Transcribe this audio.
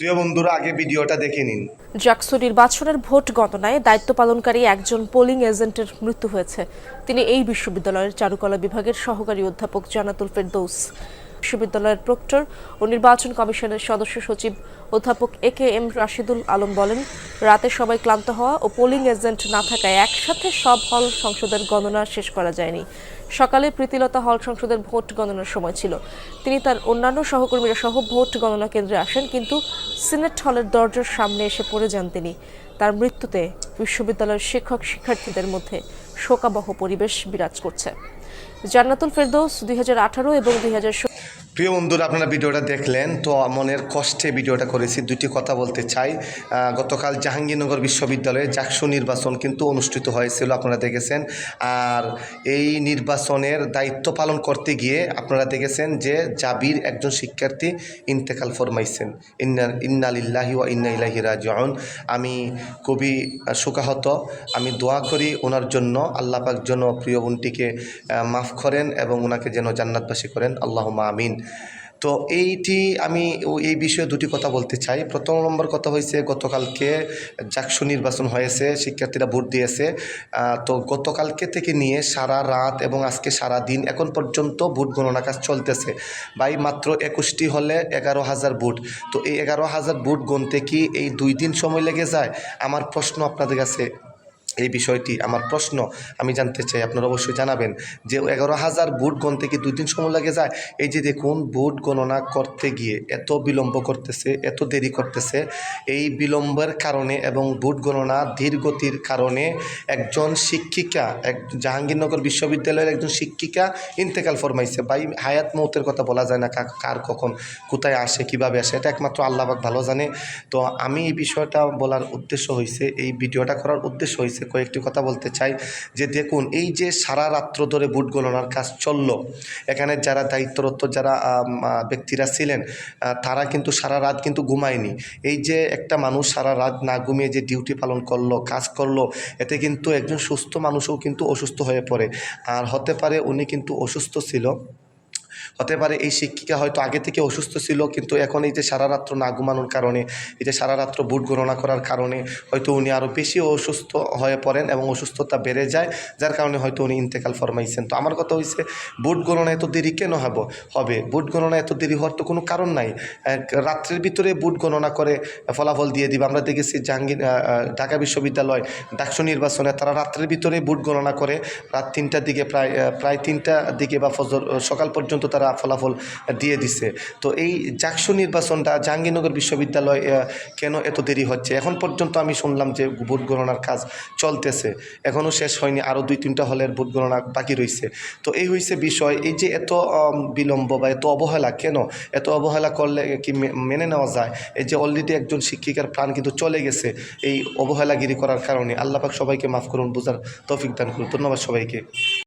প্রিয় বন্ধুরা, আগে ভিডিওটা দেখে নিন। জাকসু নির্বাচনের ভোট গণনায় দায়িত্ব পালনকারী একজন পোলিং এজেন্টের মৃত্যু হয়েছে। তিনি এই বিশ্ববিদ্যালয়ের চারুকলা বিভাগের সহকারী অধ্যাপক জানাতুল ফেরদৌস। বিশ্ববিদ্যালয়ের প্রক্টর ও নির্বাচন কমিশনের সদস্য সচিব অধ্যাপক A K M Rashidul Alam বলেন, রাতে সবাই ক্লান্ত হওয়া ও পোলিং এজেন্ট না থাকায় একসাথে সব হল সংসদের গণনা শেষ করা যায়নি। সকালে প্রীতিলতা হল সংসদের ভোট গণনার সময় ছিল। তিনি তার অন্যান্য সহকর্মীরা সহ ভোট গণনা কেন্দ্রে আসেন, কিন্তু সিনেট হলের দরজার সামনে এসে পড়ে যান তিনি। তার মৃত্যুতে বিশ্ববিদ্যালয়ের শিক্ষক শিক্ষার্থীদের মধ্যে শোকাবহ পরিবেশ বিরাজ করছে। জান্নাতুল ফেরদৌস দুই হাজার আঠারো এবং দুই প্রিয় বন্ধুরা আপনারা ভিডিওটা দেখলেন তো মনের কষ্টে ভিডিওটা করেছি। দুটি কথা বলতে চাই। গতকাল জাহাঙ্গীরনগর বিশ্ববিদ্যালয়ে জাকসু নির্বাচন কিন্তু অনুষ্ঠিত হয়েছিল আপনারা দেখেছেন। আর এই নির্বাচনের দায়িত্ব পালন করতে গিয়ে আপনারা দেখেছেন যে জাবির একজন শিক্ষার্থী ইন্তেকাল ফরমাইছেন। ইন্না ইন্নালিল্লাহি ওয়া ইন্না ইলাহি রাজিউন। আমি আহ, শোকাহত। আমি দোয়া করি ওনার জন্য আল্লাহ জন্য প্রিয় বোনটিকে মাফ করেন এবং ওনাকে যেন জান্নাতবাসী করেন। আল্লাহ আমিন। তো এইটি আমি এই বিষয়ে দুটি কথা বলতে চাই। প্রথম নম্বর কথা হয়েছে গতকালকে জাকসু নির্বাচন হয়েছে, শিক্ষার্থীরা ভোট দিয়েছে। তো গতকালকে থেকে নিয়ে সারা রাত এবং আজকে সারা দিন এখন পর্যন্ত ভোট গণনা কাজ চলতেছে। বাই মাত্র একুশটি হলে এগারো হাজার ভোট। তো এই এগারো হাজার ভোট গণতে কি এই দুই দিন সময় লেগে যায়? আমার প্রশ্ন আপনাদের কাছে। এই বিষয়টি আমার প্রশ্ন, আমি জানতে চাই, আপনারা অবশ্যই জানাবেন যে এগারো হাজার বুট গণতে কি দুই দিন সময় লাগে যায়? এই যে দেখুন বুট গণনা করতে গিয়ে এত বিলম্ব করতেছে, এত দেরি করতেছে, এই বিলম্বের কারণে এবং বুট গণনা ধীর গতির কারণে একজন শিক্ষিকা, এক জাহাঙ্গীরনগর বিশ্ববিদ্যালয়ের একজন শিক্ষিকা ইন্তেকাল ফরমাইছে। বা হায়াত মৌতের কথা বলা যায় না কার কখন কোথায় আসে, কীভাবে আসে, এটা একমাত্র আল্লাহ পাক ভালো জানে। তো আমি এই বিষয়টা বলার উদ্দেশ্য হয়েছে এই ভিডিওটা করার উদ্দেশ্য হয়েছে কয়েকটি কথা বলতে চাই, যে দেখুন, এই যে সারা রাত্র ধরে বুট গণনার কাজ চলল, এখানে যারা দায়িত্বরত যারা ব্যক্তিরা ছিলেন তারা কিন্তু সারা রাত কিন্তু ঘুমায়নি। এই যে একটা মানুষ সারা রাত না ঘুমিয়ে যে ডিউটি পালন করল, কাজ করল, এতে কিন্তু একজন সুস্থ মানুষও কিন্তু অসুস্থ হয়ে পড়ে। আর হতে পারে উনি কিন্তু অসুস্থ ছিল। হতে পারে এই শিক্ষিকা হয়তো আগে থেকে অসুস্থ ছিল, কিন্তু এখন এই যে সারা রাত্র না ঘুমানোর কারণে, এই যে সারা রাত্র বুট গণনা করার কারণে হয়তো উনি আরও বেশি অসুস্থ হয়ে পড়েন এবং অসুস্থতা বেড়ে যায়, যার কারণে হয়তো উনি ইন্তেকাল ফরমাইছেন। তো আমার কথা হয়েছে বুট গণনা এত দেরি কেন হব? হবে, বুট গণনা এত দেরি হওয়ার তো কোনো কারণ নাই। রাত্রের ভিতরে বুট গণনা করে ফলাফল দিয়ে দিবে। আমরা দেখেছি জাহাঙ্গীর ঢাকা বিশ্ববিদ্যালয় ডাকসু নির্বাচনে তারা রাত্রের ভিতরে বুট গণনা করে, রাত তিনটার দিকে প্রায় প্রায় তিনটা দিকে বা ফজর, সকাল পর্যন্ত তারা ফলাফল দিয়ে দিছে। তো এই জাকসু নির্বাচনটা জাহাঙ্গীরনগর বিশ্ববিদ্যালয় কেন এত দেরি হচ্ছে? এখন পর্যন্ত আমি শুনলাম যে ভোট গণনার কাজ চলতেছে। এখনও শেষ হয়নি আরও দুই তিনটা হলের ভোট গণনা বাকি রয়েছে তো এই হয়েছে বিষয়, এই যে এত বিলম্ব বা এত অবহেলা, কেন? এত অবহেলা করলে কি মেনে নেওয়া যায়? এই যে অলরেডি একজন শিক্ষিকার প্রাণ কিন্তু চলে গেছে, এই অবহেলাগিরি করার কারণে। আল্লাপাক সবাইকে মাফ করুন, বোঝার তৌফিক দান করুন। ধন্যবাদ সবাইকে।